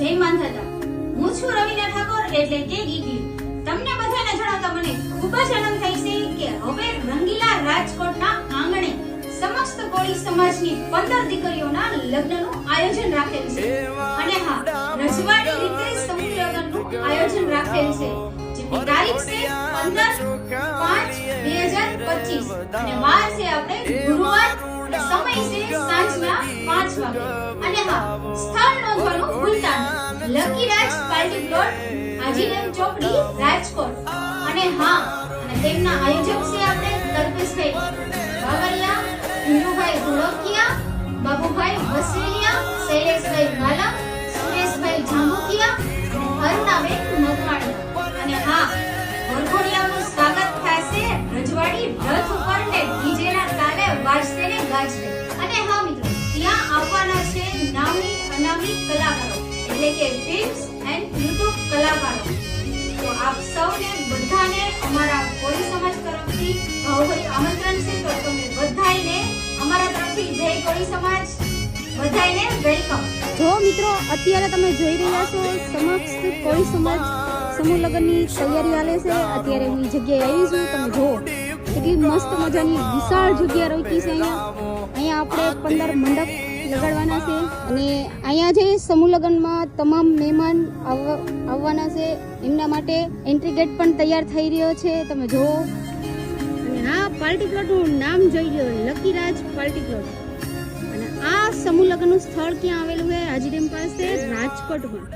જય માંધાતા હું છું રવિના ઠાકોર એટલે કે ગીગલી તમને બધાને જણાવતા મને ખૂબ જ આનંદ થાય છે કે હવે રંગીલા રાજકોટના આંગણે સમસ્ત કોળી સમાજની 15 દીકરીઓના લગ્નનું આયોજન રાખેલ છે. અને હા, રજવાડી રીતે સમૂહ લગ્નનું આયોજન રાખેલ છે, જેની તારીખ છે 15 પાંચ બે હજાર પચીસ. અને વાર છે આપણે ગુરુવાર, સમય છે સાંજના પાંચ વાગે. અને હા, સ્થળ. લકી રાજ પાર્ટી પ્લોટ આજીનેમ ચોકડી, રાજકોટ. અને હા, અને તેમના આયોજક છે આપણે કલ્પેશભાઈ બાવરિયા ધીરુભાઈ ધોળકિયા, બાબુભાઈ વસેલિયા, શૈલેષભાઈ માલમ, સુરેશભાઈ જાંબુકિયા અરુણાબેન મકવાણી અને હા, વરઘોડિયાનું સ્વાગત થશે રજવાડી રથ ઉપર ને ડીજેના તાલે વાજતે ને ગાજતે. અને હા મિત્રો, ત્યાં આવવાના છે નામી અનામી કલાકારો. એટલે કે ફિલ્મ્સ એન્ડ યુટ્યુબ કલાકારો. તો આપ સૌને બધાને અમારા કોળી સમાજ તરફથી ભાવભરી આમંત્રણ છે તો તમે બધાને અમારા તરફથી જય કોળી સમાજ. બધાને વેલકમ જો મિત્રો, અત્યારે તમે જોઈ રહ્યા છો સમક્ષ કોળી સમાજ સમૂહ લગ્નની તૈયારી ચાલે છે. અત્યારે હું જગ્યાએ આવી છું, તમે જુઓ. કેટલી મસ્ત મજાની વિશાળ જગ્યા રહી છે અહીંયા. અહીંયા આપણે પંદર મંડપ લગાડવાના છે અને અહીંયા જે સમૂહ લગ્નમાં તમામ મહેમાન આવવાના છે, એમના માટે એન્ટ્રી ગેટ પણ તૈયાર થઈ રહ્યો છે. તમે જુઓ. અને આ પાર્ટી પ્લોટનું નામ જોઈ લો લકીરાજ પાર્ટી પ્લોટ. અને આ સમૂહ લગ્નનું સ્થળ ક્યાં આવેલું છે? હાજીરેમ પાસે રાજકોટમાં.